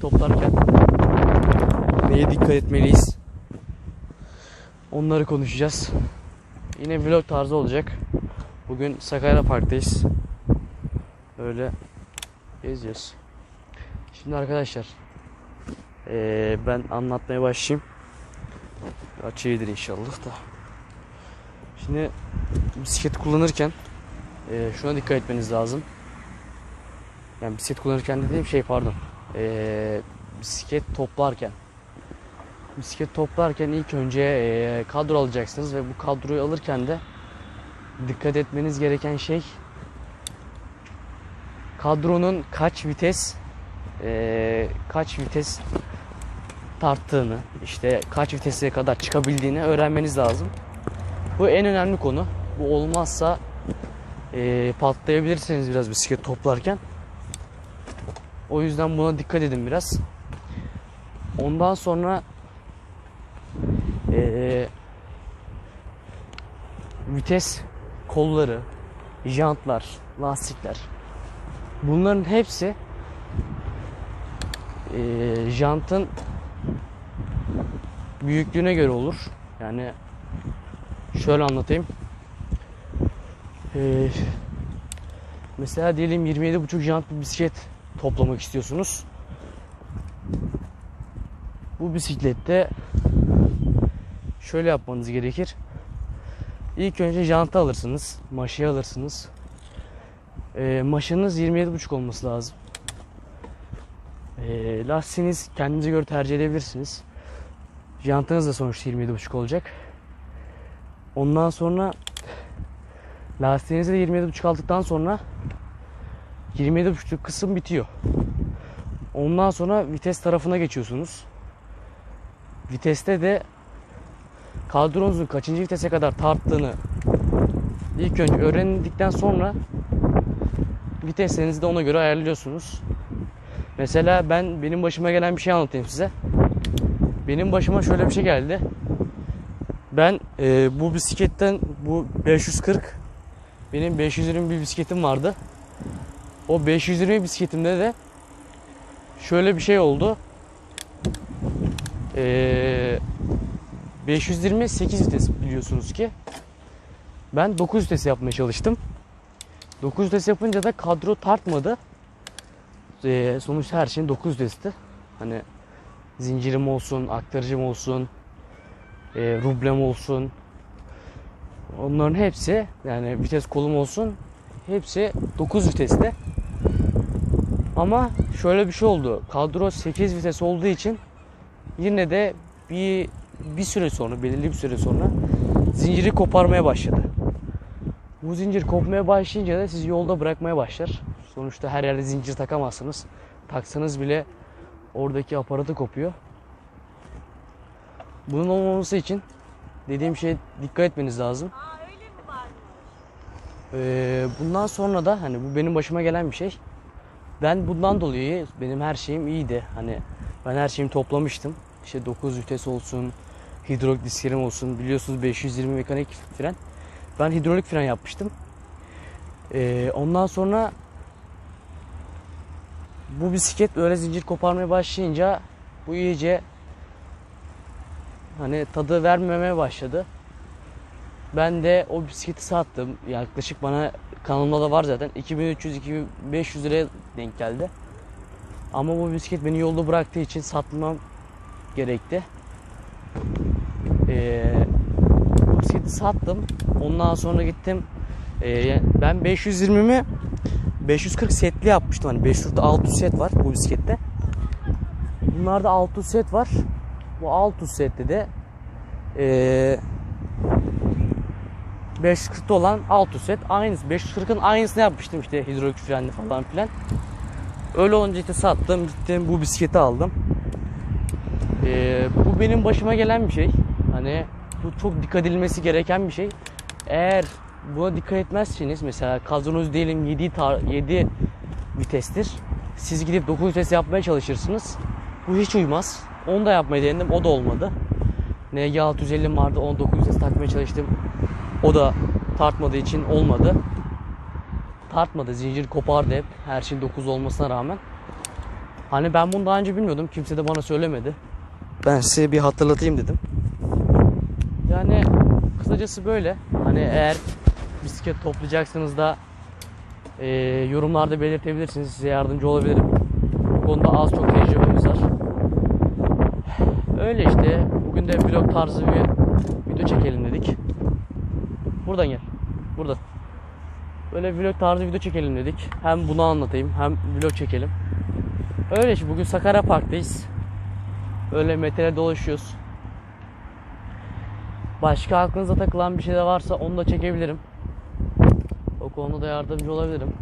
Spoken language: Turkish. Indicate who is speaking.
Speaker 1: toplarken neye dikkat etmeliyiz? Onları konuşacağız. Yine vlog tarzı olacak. Bugün Sakarya Park'tayız. Öyle geziyoruz. Şimdi arkadaşlar eee, ben anlatmaya başlayayım. Açıyıdır inşallah da. Şimdi bisiklet kullanırken eee, şuna dikkat etmeniz lazım. Yani bisiklet kullanırken dediğim şey pardon. Ee, bisiklet toplarken. Bisiklet toplarken ilk önce ee, kadro alacaksınız ve bu kadroyu alırken de dikkat etmeniz gereken şey kadronun kaç vites ee, kaç vites tarttığını işte kaç vitese kadar çıkabildiğini öğrenmeniz lazım. Bu en önemli konu. Bu olmazsa ee, patlayabilirsiniz biraz bisiklet toplarken. O yüzden buna dikkat edin biraz. Ondan sonra eee, vites kolları, jantlar, lastikler. Bunların hepsi eee jantın büyüklüğüne göre olur. Yani şöyle anlatayım. Eee, mesela diyelim 27,5 jant bir bisiklet toplamak istiyorsunuz. Bu bisiklette şöyle yapmanız gerekir. İlk önce jantı alırsınız, maşayı alırsınız. Ee, maşanız 27,5 olması lazım. Ee, lastiğiniz kendinize göre tercih edebilirsiniz. Jantınız da sonuçta 27,5 olacak. Ondan sonra lastiğinizi de 27,5 aldıktan sonra 27.5'luk kısım bitiyor. Ondan sonra vites tarafına geçiyorsunuz. Viteste de kadronuzun kaçıncı vitese kadar tarttığını ilk önce öğrendikten sonra viteslerinizi de ona göre ayarlıyorsunuz. Mesela ben benim başıma gelen bir şey anlatayım size. Benim başıma şöyle bir şey geldi. Ben e, bu bisikletten bu 540 benim 520 bir bisikletim vardı. O 520 bisikletimde de şöyle bir şey oldu. Ee, 520 8 vites biliyorsunuz ki. Ben 9 vites yapmaya çalıştım. 9 vites yapınca da kadro tartmadı. Ee, sonuçta her şeyin 9 vitesti. Hani zincirim olsun, aktarıcım olsun, e, rublem olsun. Onların hepsi yani vites kolum olsun hepsi 9 viteste. Ama şöyle bir şey oldu. Kadro 8 vites olduğu için yine de bir bir süre sonra, belirli bir süre sonra zinciri koparmaya başladı. Bu zincir kopmaya başlayınca da sizi yolda bırakmaya başlar. Sonuçta her yerde zincir takamazsınız. Taksanız bile oradaki aparatı kopuyor. Bunun olmaması için dediğim şeye dikkat etmeniz lazım. Ee, bundan sonra da hani bu benim başıma gelen bir şey. Ben bundan dolayı benim her şeyim iyiydi. Hani ben her şeyimi toplamıştım. İşte 9 vites olsun, hidrolik disklerim olsun. Biliyorsunuz 520 mekanik fren. Ben hidrolik fren yapmıştım. Ee, ondan sonra bu bisiklet öyle zincir koparmaya başlayınca bu iyice hani tadı vermemeye başladı. Ben de o bisikleti sattım. Yaklaşık bana kanalımda da var zaten. 2300-2500 liraya denk geldi. Ama bu bisiklet beni yolda bıraktığı için satmam gerekti. Ee, bu bisikleti sattım. Ondan sonra gittim. Ee, ben 520'mi 540 setli yapmıştım. Hani 540'da 600 set var bu bisiklette. Bunlarda 600 set var. Bu 600 sette de ee, 540'ta olan 600 set aynısı. 540'ın aynısını yapmıştım işte hidrolik frenli falan filan. Öyle olunca işte sattım gittim bu bisikleti aldım. Ee, bu benim başıma gelen bir şey. Hani bu çok dikkat edilmesi gereken bir şey. Eğer buna dikkat etmezseniz mesela kadronuz diyelim 7 tar 7 vitestir. Siz gidip 9 vites yapmaya çalışırsınız. Bu hiç uymaz. Onu da yapmayı denedim. O da olmadı. NG 650 vardı. 19 vites takmaya çalıştım. O da tartmadığı için olmadı. Tartmadı. Zincir kopardı hep. Her şeyin 9 olmasına rağmen. Hani ben bunu daha önce bilmiyordum. Kimse de bana söylemedi. Ben size bir hatırlatayım dedim. Yani kısacası böyle. Hani eğer bisiklet toplayacaksınız da e, yorumlarda belirtebilirsiniz. Size yardımcı olabilirim. Bu konuda az çok tecrübemiz var. Öyle işte. Bugün de vlog tarzı bir video çekelim dedik. Buradan gel. Buradan. Böyle vlog tarzı video çekelim dedik. Hem bunu anlatayım hem vlog çekelim. Öyle işte bugün Sakarya Park'tayız. Öyle metele dolaşıyoruz. Başka aklınıza takılan bir şey de varsa onu da çekebilirim. O konuda da yardımcı olabilirim.